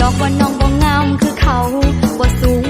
ดอกว่าน้องบ่งามคือเขาบ่สูง